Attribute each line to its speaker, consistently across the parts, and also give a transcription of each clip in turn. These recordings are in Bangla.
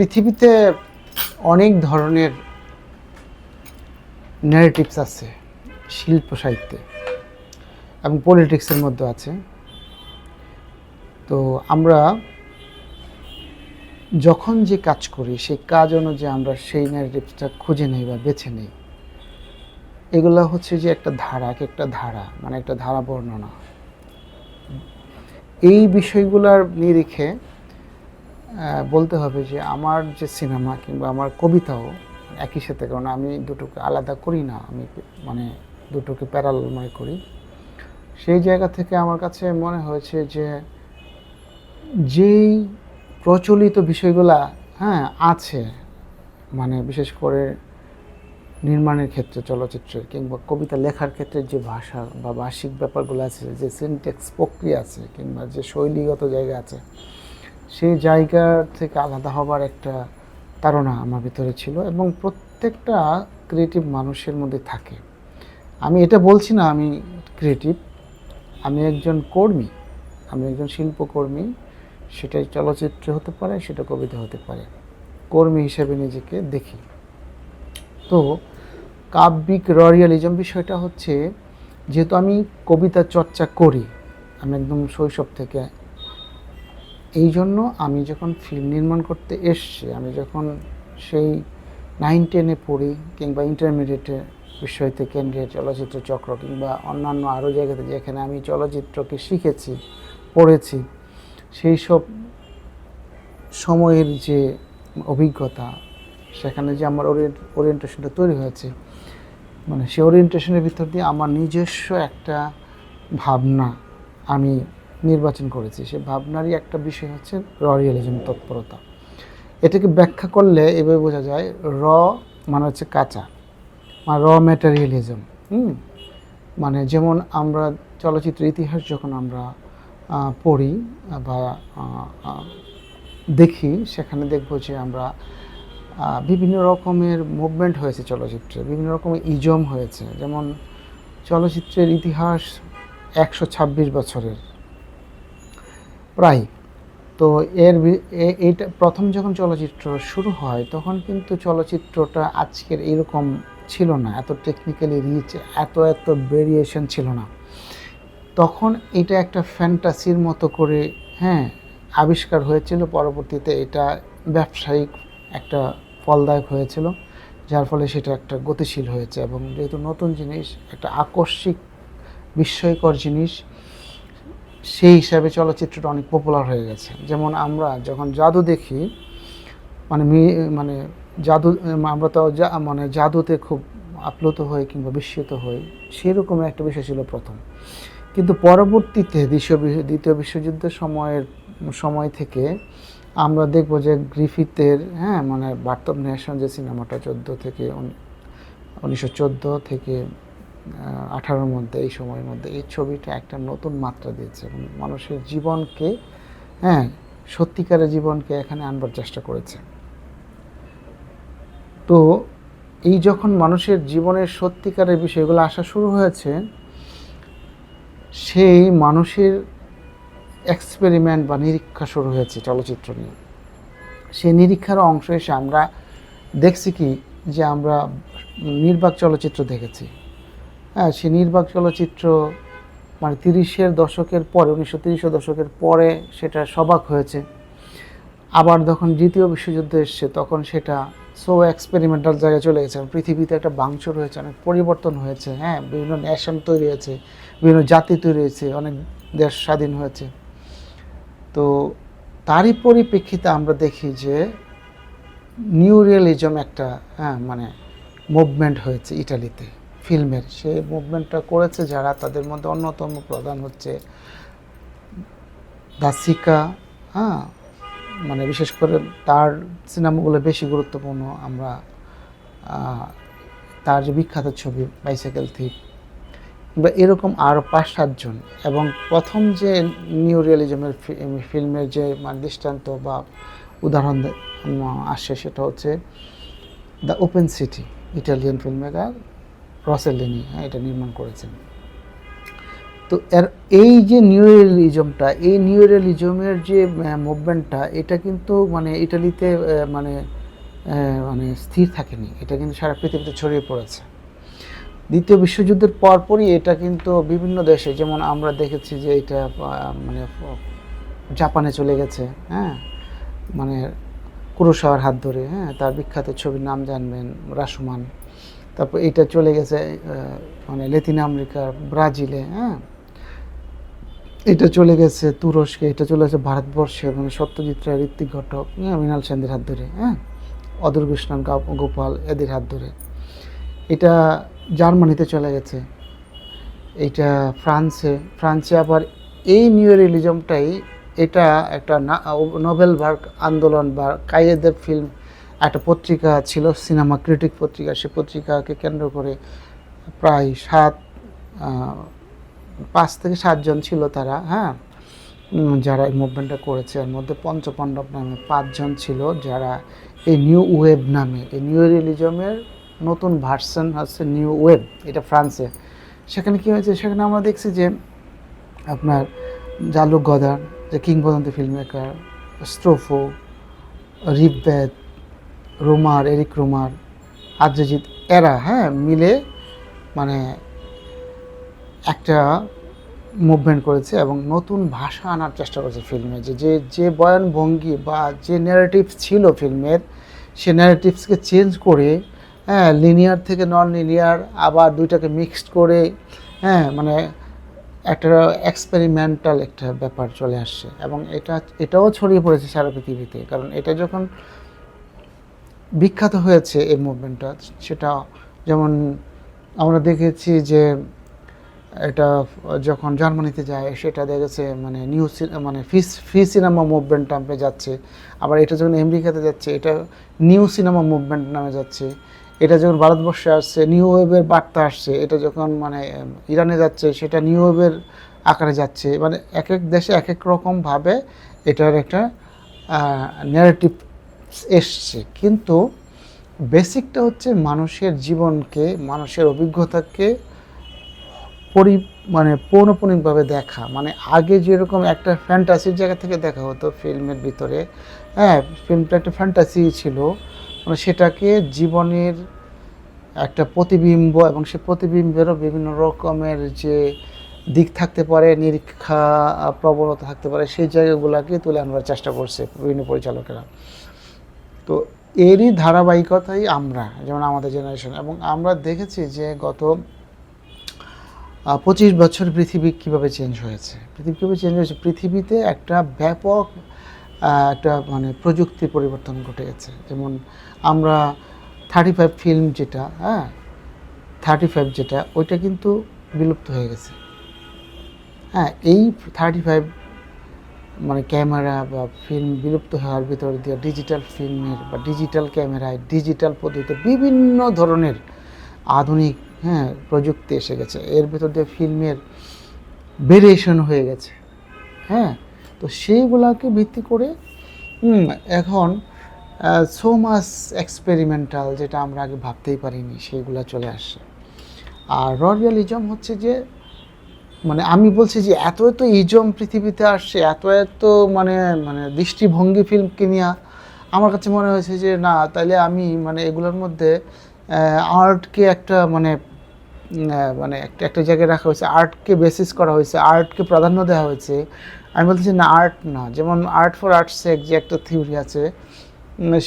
Speaker 1: পৃথিবীতে অনেক ধরনের ন্যারেটিভস আছে, শিল্প সাহিত্যে এবং পলিটিক্সের মধ্যে আছে। তো আমরা যখন যে কাজ করি, সেই কাজ অনুযায়ী আমরা সেই ন্যারেটিভসটা খুঁজে নেই বা বেছে নেই। এগুলো হচ্ছে যে একটা ধারা, এক একটা ধারা মানে একটা ধারা বর্ণনা। এই বিষয়গুলোর নিরিখে বলতে হবে যে আমার যে সিনেমা কিংবা আমার কবিতাও একই সাথে, কারণ আমি দুটোকে আলাদা করি না, আমি মানে দুটোকে প্যারালময় করি। সেই জায়গা থেকে আমার কাছে মনে হয়েছে যে যেই প্রচলিত বিষয়গুলা হ্যাঁ আছে মানে বিশেষ করে নির্মাণের ক্ষেত্রে চলচ্চিত্রের কিংবা কবিতা লেখার ক্ষেত্রে যে ভাষা বা ভাষিক ব্যাপারগুলো আছে, যে সিনটেক্স প্রক্রিয়া আছে কিংবা যে শৈলীগত জায়গা আছে সেই জায়গা থেকে আলাদা হবার একটা তাড়না আমার ভিতরে ছিল এবং প্রত্যেকটা ক্রিয়েটিভ মানুষের মধ্যে থাকে। আমি এটা বলছি না আমি ক্রিয়েটিভ আমি একজন কর্মী, আমি একজন শিল্পকর্মী সেটা চলচ্চিত্র হতে পারে, সেটা কবিতা হতে পারে, কর্মী হিসেবে নিজেকে দেখি। তো কাব্যিক ররিয়ালিজম বিষয়টা হচ্ছে, যেহেতু আমি কবিতা চর্চা করি, আমি একদম শৈশব থেকে এই জন্য আমি যখন ফিল্ম নির্মাণ করতে এসছি, আমি যখন সেই নাইন টেনে পড়ি কিংবা ইন্টারমিডিয়েটে বিষয়তে কেন্দ্রীয় চলচ্চিত্র চক্র কিংবা অন্যান্য আরও জায়গাতে যেখানে আমি চলচ্চিত্রকে শিখেছি, পড়েছি, সেই সব সময়ের যে অভিজ্ঞতা, সেখানে যে আমার ওরিয়েন্টেশনটা তৈরি হয়েছে মানে সেই ওরিয়েন্টেশনের ভিতর দিয়ে আমার নিজস্ব একটা ভাবনা আমি নির্বাচন করেছি। সে ভাবনারই একটা বিষয় হচ্ছে র রিয়েলিজম তৎপরতা। এটাকে ব্যাখ্যা করলে এভাবে বোঝা যায়, র মানে হচ্ছে কাঁচা মানে র ম্যাটেরিয়ালিজম হুম? মানে যেমন আমরা চলচ্চিত্র ইতিহাস যখন আমরা পড়ি বা দেখি, সেখানে দেখব যে আমরা বিভিন্ন রকমের মুভমেন্ট হয়েছে চলচ্চিত্রে, বিভিন্ন রকমের ইজম হয়েছে। যেমন চলচ্চিত্রের ইতিহাস একশো ছাব্বিশ বছরের প্রায়। তো এর এইটা প্রথম যখন চলচ্চিত্র শুরু হয়, তখন কিন্তু চলচ্চিত্রটা আজকের এরকম ছিল না, এত টেকনিক্যালি রিচ এত এত ভেরিয়েশন ছিল না। তখন এটা একটা ফ্যান্টাসির মতো করে হ্যাঁ আবিষ্কার হয়েছিল, পরবর্তীতে এটা ব্যবসায়িক একটা ফলদায়ক হয়েছিল, যার ফলে সেটা একটা গতিশীল হয়েছে এবং যেহেতু নতুন জিনিস, একটা আকস্মিক, বিস্ময়কর জিনিস সেই হিসাবে চলচ্চিত্রটা অনেক পপুলার হয়ে গেছে। যেমন আমরা যখন জাদু দেখি মানে মানে জাদু, আমরা তো মানে জাদুতে খুব আপ্লুত হই কিংবা বিস্মিত হই, সেরকম একটা বিষয় ছিল প্রথম। কিন্তু পরবর্তীতে দ্বিতীয় দ্বিতীয় বিশ্বযুদ্ধের সময়ের, সময় থেকে আমরা দেখব যে গ্রিফিথের হ্যাঁ মানে বার্তব ন্যাশন যে সিনেমাটা চোদ্দ থেকে উনিশশো চোদ্দ থেকে আঠারোর মধ্যে, এই সময়ের মধ্যে এই ছবিটা একটা নতুন মাত্রা দিয়েছে। এবং মানুষের জীবনকে হ্যাঁ সত্যিকারের জীবনকে এখানে আনবার চেষ্টা করেছে। তো এই যখন মানুষের জীবনের সত্যিকারের বিষয়গুলো আসা শুরু হয়েছে, সেই মানুষের এক্সপেরিমেন্ট বা নিরীক্ষা শুরু হয়েছে চলচ্চিত্র নিয়ে। সেই নিরীক্ষার অংশ এসে আমরা দেখছি কি? যে আমরা নির্বাক চলচ্চিত্র দেখেছি। হ্যাঁ সে নির্বাক চলচ্চিত্র মানে তিরিশের দশকের পরে, উনিশশো তিরিশের দশকের পরে সেটা সবাক হয়েছে। আবার যখন দ্বিতীয় বিশ্বযুদ্ধ এসছে, তখন সেটা সো এক্সপেরিমেন্টাল জায়গায় চলে গেছে। পৃথিবীতে একটা বাংচুর হয়েছে, অনেক পরিবর্তন হয়েছে হ্যাঁ বিভিন্ন ন্যাশন তৈরি হয়েছে, বিভিন্ন জাতি তৈরি হয়েছে, অনেক দেশ স্বাধীন হয়েছে। তো তারই পরিপ্রেক্ষিতে আমরা দেখি যে নিউ রিয়েলিজম একটা হ্যাঁ মানে মুভমেন্ট হয়েছে ইটালিতে। ফিল্মের। সে মুভমেন্টটা করেছে যারা, তাদের মধ্যে অন্যতম প্রধান হচ্ছে দাসিকা হ্যাঁ? মানে বিশেষ করে তার সিনেমাগুলো বেশি গুরুত্বপূর্ণ। আমরা তার যে বিখ্যাত ছবি বাইসাইকেল থিপ বা এরকম আরও পাঁচ সাতজন এবং প্রথম যে নিউ রিয়ালিজমের ফিল্মের যে মানে দৃষ্টান্ত বা উদাহরণ আসে সেটা হচ্ছে the Open City Italian film maker Rossellini হ্যাঁ এটা নির্মাণ করেছেন। তো এর এই যে নিউ রিয়েলিজমটা এই নিউ রিয়েলিজমের যে মুভমেন্টটা এটা কিন্তু মানে ইটালিতে মানে মানে স্থির থাকেনি। এটা কিন্তু সারা পৃথিবীতে ছড়িয়ে পড়েছে। দ্বিতীয় বিশ্বযুদ্ধের পরপরই এটা কিন্তু বিভিন্ন দেশে, যেমন আমরা দেখেছি যে এটা মানে জাপানে চলে গেছে হ্যাঁ মানে কুরোসাওয়ার হাত ধরে হ্যাঁ তার বিখ্যাত ছবির নাম জানবেন, রাসুমান। তারপর এটা চলে গেছে মানে লেতিন আমেরিকার ব্রাজিলে হ্যাঁ? এটা চলে গেছে তুরস্কে এটা চলে গেছে ভারতবর্ষে মানে সত্যজিৎ রায় ঋত্বিক ঘটক হ্যাঁ, মৃণাল সেনদের হাত ধরে হ্যাঁ? অদূর কৃষ্ণন গা- গোপাল এদের হাত ধরে। এটা জার্মানিতে চলে গেছে। এটা ফ্রান্সে ফ্রান্সে আবার এই নিউ রিলিজমটাই এটা একটা নোবেল বার্গ আন্দোলন বা কায়েদের ফিল্ম একটা পত্রিকা ছিল, সিনেমা ক্রিটিক পত্রিকা। সে পত্রিকাকে কেন্দ্র করে প্রায় সাত পাঁচ থেকে সাতজন ছিল তারা হ্যাঁ? যারা এই মুভমেন্টটা করেছে। এর মধ্যে পঞ্চপাণ্ডব নামে পাঁচজন ছিল যারা এই নিউ ওয়েব নামে। এই নিউ রিলিজমের নতুন ভার্সন হচ্ছে নিউ ওয়েব, এটা ফ্রান্সে। সেখানে কী হয়েছে? সেখানে আমরা দেখছি যে আপনার জালুক গদার যে কিংবদন্তি ফিল্ম মেকার স্ট্রোফো রিপব্যাথ রোমার, এরিক রোমার, আদ্রজিৎ, এরা হ্যাঁ মিলে মানে একটা মুভমেন্ট করেছে এবং নতুন ভাষা আনার চেষ্টা করেছে ফিল্মে যে যে যে বয়ান ভঙ্গি বা যে ন্যারেটিভস ছিল ফিল্মের সে ন্যারেটিভসকে চেঞ্জ করে হ্যাঁ লিনিয়ার থেকে নন লিনিয়ার আবার দুইটাকে মিক্সড করে হ্যাঁ মানে একটা এক্সপেরিমেন্টাল একটা ব্যাপার চলে আসছে। এবং এটা, এটাও ছড়িয়ে পড়েছে সারা পৃথিবীতে। কারণ এটা যখন বিখ্যাত হয়েছে এই মুভমেন্টটা সেটা যেমন আমরা দেখেছি যে এটা যখন জার্মানিতে যায়, সেটা দেখেছে মানে নিউ মানে ফ্রি ফি সিনেমা মুভমেন্ট নামে যাচ্ছে। আবার এটা যখন আমেরিকাতে যাচ্ছে, এটা নিউ সিনেমা মুভমেন্ট নামে যাচ্ছে। এটা যখন ভারতবর্ষে আসছে নিউ ওয়েবের বার্তা আসছে। এটা যখন মানে ইরানে যাচ্ছে, সেটা নিউ ওয়েবের আকারে যাচ্ছে। মানে এক এক দেশে এক এক রকমভাবে এটার একটা ন্যারেটিভ এসছে। কিন্তু বেসিকটা হচ্ছে মানুষের জীবনকে, মানুষের অভিজ্ঞতাকে পরি মানে পৌনপুনিকভাবে দেখা। মানে আগে যেরকম একটা ফ্যান্টাসির জায়গা থেকে দেখা হতো ফিল্মের ভিতরে হ্যাঁ ফিল্মটা একটা ফ্যান্টাসি ছিল। মানে সেটাকে জীবনের একটা প্রতিবিম্ব এবং সে প্রতিবিম্বেরও বিভিন্ন রকমের যে দিক থাকতে পারে, নিরীক্ষা, প্রবণতা থাকতে পারে, সেই জায়গাগুলোকে তুলে আনবার চেষ্টা করছে বিভিন্ন পরিচালকেরা। তো এরই ধারাবাহিকতাই আমরা, যেমন আমাদের জেনারেশন এবং আমরা দেখেছি যে গত পঁচিশ বছর পৃথিবী কীভাবে চেঞ্জ হয়েছে। পৃথিবী কীভাবে চেঞ্জ হয়েছে? পৃথিবীতে একটা ব্যাপক একটা মানে প্রযুক্তি পরিবর্তন ঘটে গেছে যেমন আমরা থার্টি ফাইভ ফিল্ম যেটা হ্যাঁ থার্টি ফাইভ যেটা, ওইটা কিন্তু বিলুপ্ত হয়ে গেছে। হ্যাঁ এই থার্টি ফাইভ মানে ক্যামেরা বা ফিল্ম বিলুপ্ত হওয়ার ভিতর দিয়ে ডিজিটাল ফিল্মের বা ডিজিটাল ক্যামেরায় ডিজিটাল পদ্ধতিতে বিভিন্ন ধরনের আধুনিক হ্যাঁ প্রযুক্তি এসে গেছে। এর ভিতর দিয়ে ফিল্মের ভেরিয়েশন হয়ে গেছে। হ্যাঁ তো সেইগুলাকে ভিত্তি করে এখন সো মাস এক্সপেরিমেন্টাল যেটা আমরা আগে ভাবতেই পারিনি, সেইগুলা চলে আসছে। আর ররিয়ালিজম হচ্ছে যে মানে আমি বলছি যে এত এত ইজম পৃথিবীতে আসছে, এত এত মানে মানে দৃষ্টিভঙ্গি ফিল্মকে নিয়ে আমার কাছে মনে হয়েছে যে না তাহলে আমি মানে এগুলোর মধ্যে আর্টকে একটা মানে মানে একটা একটা জায়গায় রাখা হয়েছে আর্টকে বেসিস করা হয়েছে আর্টকে প্রাধান্য দেওয়া হয়েছে। আমি বলতেছি না আর্ট না, যেমন আর্ট ফর আর্ট সেক যে একটা থিওরি আছে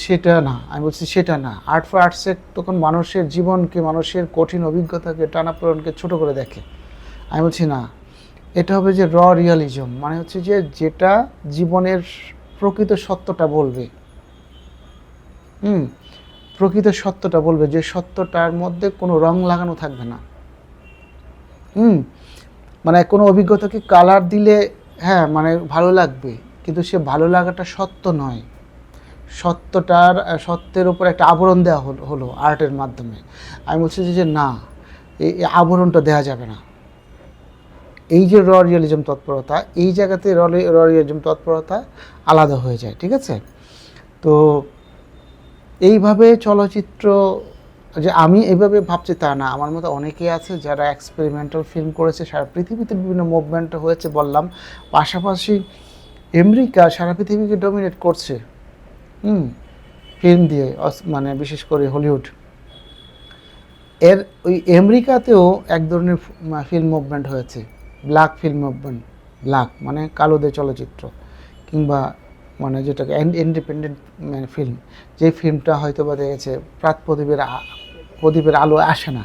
Speaker 1: সেটা না, আমি বলছি সেটা না। আর্ট ফর আর্ট সেক তখন মানুষের জীবনকে, মানুষের কঠিন অভিজ্ঞতাকে, টানাপোড়নকে ছোট করে দেখে। আমি বলছি না, এটা হবে যে র রিয়ালিজম মানে হচ্ছে যে যেটা জীবনের প্রকৃত সত্যটা বলবে। হুম, প্রকৃত সত্যটা বলবে, যে সত্যটার মধ্যে কোনো রং লাগানো থাকবে না। হুম মানে কোনো অভিজ্ঞতাকে কালার দিলে হ্যাঁ মানে ভালো লাগবে, কিন্তু সে ভালো লাগাটা সত্য নয়। সত্যটার সত্যের উপর একটা আবরণ দেওয়া হলো হলো আর্টের মাধ্যমে। আমি বলছি যে- না, এই আবরণটা দেওয়া যাবে না। এই যে র রিয়ালিজম তৎপরতা, এই জায়গাতে র রিয়ালিজম তৎপরতা আলাদা হয়ে যায়, ঠিক আছে? তো এইভাবে চলচ্চিত্র, যে আমি এভাবে ভাবছি তা না। আমার মতো অনেকেই আছে যারা এক্সপেরিমেন্টাল ফিল্ম করেছে, সারা পৃথিবীতে বিভিন্ন মুভমেন্ট হয়েছে বললাম। পাশাপাশি আমেরিকা সারা পৃথিবীকে ডমিনেট করছে। হুম ফিল্ম দিয়ে মানে বিশেষ করে হলিউড। এর ওই আমেরিকাতেও এক ধরনের ফিল্ম মুভমেন্ট হয়েছে। ব্ল্যাক ফিল্ম ব্ল্যাক মানে কালোদের চলচ্চিত্র, কিংবা মানে যেটাকে ইন্ডিপেন্ডেন্ট মানে ফিল্ম, যে ফিল্মটা হয়তো বা দেখেছে প্রাত প্রদীপের প্রদীপের আলো আসে না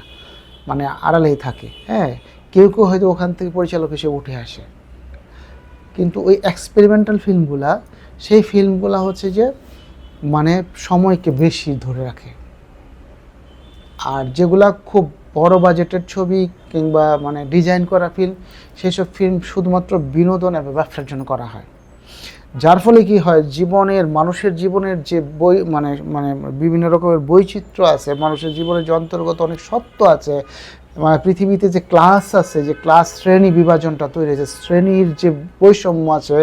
Speaker 1: মানে আড়ালেই থাকে হ্যাঁ কেউ কেউ হয়তো ওখান থেকে পরিচালক হিসেবে উঠে আসে। কিন্তু ওই এক্সপেরিমেন্টাল ফিল্মগুলা, সেই ফিল্মগুলা হচ্ছে যে মানে সময়কে বেশি ধরে রাখে। আর যেগুলা খুব বড় বাজেটের ছবি কিংবা মানে ডিজাইন করা ফিল্ম সেসব ফিল্ম শুধুমাত্র বিনোদন এবং ব্যবসার জন্য করা হয়। যার ফলে কি হয়, জীবনের, মানুষের জীবনের যে বই মানে মানে বিভিন্ন রকমের বৈচিত্র্য আছে, মানুষের জীবনের যে অন্তর্গত অনেক সত্য আছে মানে পৃথিবীতে যে ক্লাস আছে, যে ক্লাস শ্রেণি বিভাজনটা তৈরি হয়েছে, শ্রেণির যে বৈষম্য আছে,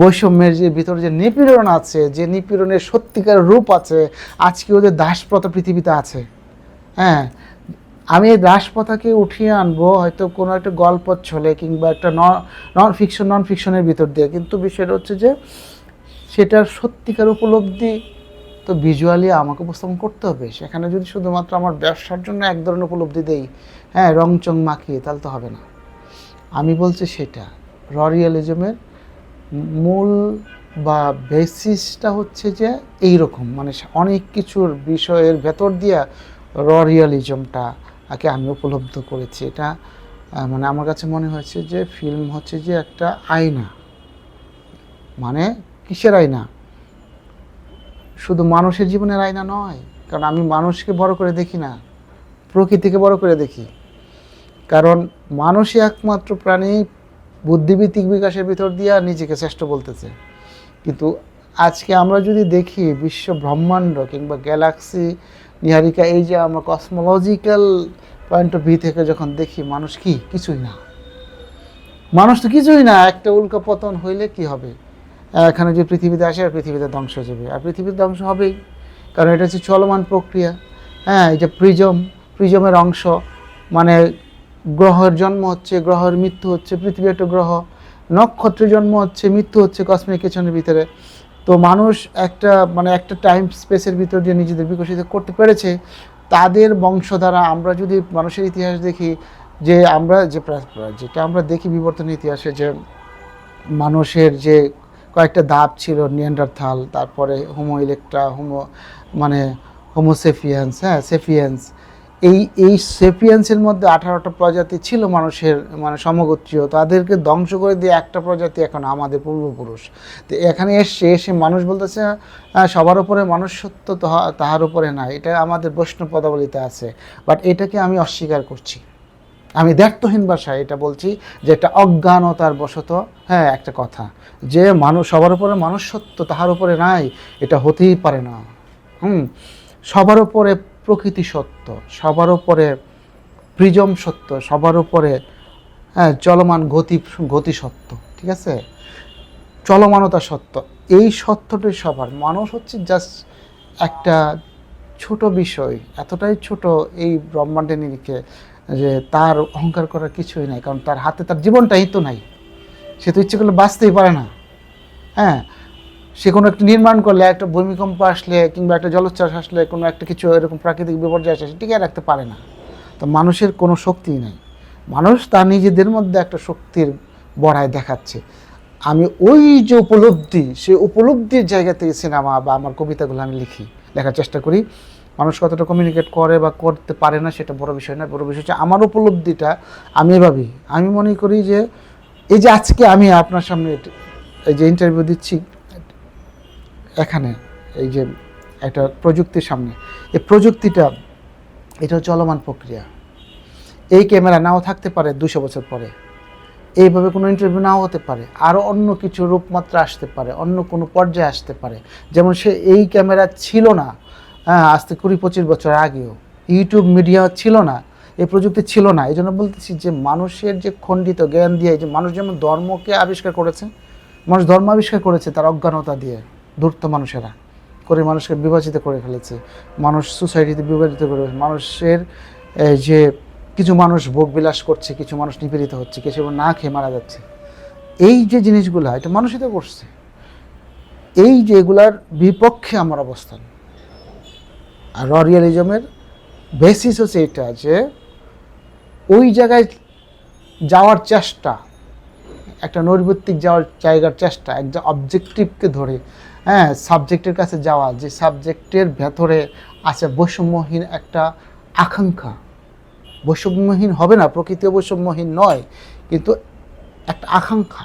Speaker 1: বৈষম্যের যে ভিতরে যে নিপীড়ন আছে, যে নিপীড়নের সত্যিকার রূপ আছে, আজকে ওদের দাসপ্রথা পৃথিবীতে আছে। হ্যাঁ আমি এই দাসপ্রথাকে উঠিয়ে আনব, হয়তো কোনো একটা গল্প ছলে কিংবা একটা নন ফিকশন নন ফিকশনের ভিতর দিয়ে। কিন্তু বিষয়টা হচ্ছে যে, সেটার সত্যিকার উপলব্ধি তো ভিজুয়ালি আমাকে উপস্থাপন করতে হবে। সেখানে যদি শুধুমাত্র আমার ব্যবসার জন্য এক ধরনের উপলব্ধি দেই হ্যাঁ রং চং মাখিয়ে, তাহলে তো হবে না। আমি বলছি সেটা। র রিয়ালিজমের মূল বা বেসিসটা হচ্ছে যে এই রকম মানে অনেক কিছুর বিষয়ের ভেতর দিয়া র রিয়ালিজমটা আগে আমি উপলব্ধ করেছি। এটা মানে আমার কাছে মনে হয়েছে যে ফিল্ম হচ্ছে যে একটা আয়না। মানে কিসের আয়না? শুধু মানুষের জীবনের আয়না নয়, কারণ আমি মানুষকে বড় করে দেখি না, প্রকৃতিকে বড় করে দেখি। কারণ মানুষই একমাত্র প্রাণী বুদ্ধিভিত্তিক বিকাশের ভিতর দিয়ে নিজেকে শ্রেষ্ঠ বলতেছে। কিন্তু আজকে আমরা যদি দেখি বিশ্ব ব্রহ্মাণ্ড কিংবা গ্যালাক্সি নিহারিকা, এই যে আমরা কসমোলজিক্যাল পয়েন্ট অফ ভিউ থেকে যখন দেখি, মানুষ কি? কিছুই না। মানুষ তো কিছুই না, একটা উল্কা পতন হইলে কি হবে? এখানে যে পৃথিবীতে আসে আর পৃথিবীতে ধ্বংস হয়ে যাবে। আর পৃথিবীতে ধ্বংস হবেই, কারণ এটা হচ্ছে চলমান প্রক্রিয়া। হ্যাঁ যে প্রিজম, প্রিজমের অংশ মানে গ্রহের জন্ম হচ্ছে, গ্রহের মৃত্যু হচ্ছে, পৃথিবী একটা গ্রহ, নক্ষত্রের জন্ম হচ্ছে, মৃত্যু হচ্ছে কসমিক কিচনের ভিতরে। তো মানুষ একটা মানে একটা টাইম স্পেসের ভিতর দিয়ে নিজেদের বিকশিত করতে পেরেছে, তাদের বংশ দ্বারা আমরা যদি মানুষের ইতিহাস দেখি, যে আমরা, যে যেটা আমরা দেখি বিবর্তন ইতিহাসে যে মানুষের যে কয়েকটা ধাপ ছিল নিয়ান্ডারথাল তারপরে হোমো ইলেকট্রা হোমো মানে হোমোসেফিয়ান্স হ্যাঁ সেফিয়েন্স এই এই সেফিয়েন্সের মধ্যে আঠারোটা প্রজাতি ছিল মানুষের মানে সমগোত্রীয়। তাদেরকে ধ্বংস করে দিয়ে একটা প্রজাতি এখন আমাদের পূর্বপুরুষ। তো এখানে এসে এসে মানুষ বলতেছে "আহ, সবার উপরে মানুষ সত্য তাহা- তাহার উপরে না এটা আমাদের বৈষ্ণব পদাবলিতে আছে। বাট এটাকে আমি অস্বীকার করছি। আমি দ্ব্যর্থহীন ভাষায় এটা বলছি যে এটা অজ্ঞানতার বশত হ্যাঁ একটা কথা। যে মানুষ সবার উপরে মানুষ সত্য তাহার উপরে নাই এটা হতেই পারে না। হুম? সবার উপরে প্রকৃতি সত্য, সবার উপরে প্রিজম সত্য, সবার উপরে হ্যাঁ চলমান গতি গতি সত্য, ঠিক আছে? চলমানতা সত্য, এই সত্যটাই সবার। মানুষ হচ্ছে জাস্ট একটা ছোট বিষয়, এতটাই ছোট এই ব্রহ্মাণ্ডের নিরিখে যে তার অহংকার করার কিছুই নাই, কারণ তার হাতে তার জীবনটাই তো নাই। সে তো ইচ্ছে করলে বাঁচতেই পারে না। হ্যাঁ সে কোনো একটা নির্মাণ করলে, একটা ভূমিকম্প আসলে কিংবা একটা জলোচ্ছ্বাস আসলে কোনো একটা কিছু এরকম প্রাকৃতিক বিপর্যয় আসলে সে টিকিয়ে রাখতে পারে না। তো মানুষের কোনো শক্তিই নেই। মানুষ তার নিজেদের মধ্যে একটা শক্তির বড়াই দেখাচ্ছে। আমি ওই যে উপলব্ধি সেই উপলব্ধির জায়গা থেকে সিনেমা বা আমার কবিতাগুলো আমি লিখি, লেখার চেষ্টা করি। মানুষ কতটা কমিউনিকেট করে বা করতে পারে না সেটা বড় বিষয় না, বড় বিষয় হচ্ছে আমার উপলব্ধিটা আমি ভাবি আমি মনে করি যে, এই যে আজকে আমি আপনার সামনে এই যে ইন্টারভিউ দিচ্ছি এখানে, এই যে একটা প্রযুক্তির সামনে। এই প্রযুক্তিটা, এটা চলমান প্রক্রিয়া। এই ক্যামেরা নাও থাকতে পারে দুশো বছর পরে। এইভাবে কোনো ইন্টারভিউ নাও হতে পারে। আরও অন্য কিছু রূপমাত্রা আসতে পারে, অন্য কোনো পর্যায়ে আসতে পারে। যেমন সে এই ক্যামেরা ছিল না হ্যাঁ আজ থেকে কুড়ি পঁচিশ বছর আগেও। ইউটিউব মিডিয়া ছিল না, এই প্রযুক্তি ছিল না। এই জন্য বলতেছি যে মানুষের যে খণ্ডিত জ্ঞান দিয়ে যে মানুষ যেমন ধর্মকে আবিষ্কার করেছে, মানুষ ধর্ম আবিষ্কার করেছে তার অজ্ঞানতা দিয়ে। ধূর্ত মানুষেরা। করে মানুষকে বিভাজিত করে ফেলেছে। মানুষ সোসাইটিতে বিভাজিত করে মানুষের যে কিছু মানুষ ভোগ বিলাস করছে, কিছু মানুষ নিপীড়িত হচ্ছে, কিছু না খেয়ে মারা যাচ্ছে। এই যে জিনিসগুলো, এটা মানুষই তো করছে। এই যে এগুলার বিপক্ষে আমার অবস্থান। আর রিয়ালিজমের বেসিস হচ্ছে এটা যে, ওই জায়গায় যাওয়ার চেষ্টা একটা নৈর্বত্তিক যাওয়ার জায়গার চেষ্টা একটা অবজেক্টিভকে ধরে হ্যাঁ সাবজেক্টের কাছে যাওয়া, যে সাবজেক্টের ভেতরে আছে বৈষম্যহীন একটা আকাঙ্ক্ষা। বৈষম্যহীন হবে না প্রকৃতিও বৈষম্যহীন নয়, কিন্তু একটা আকাঙ্ক্ষা।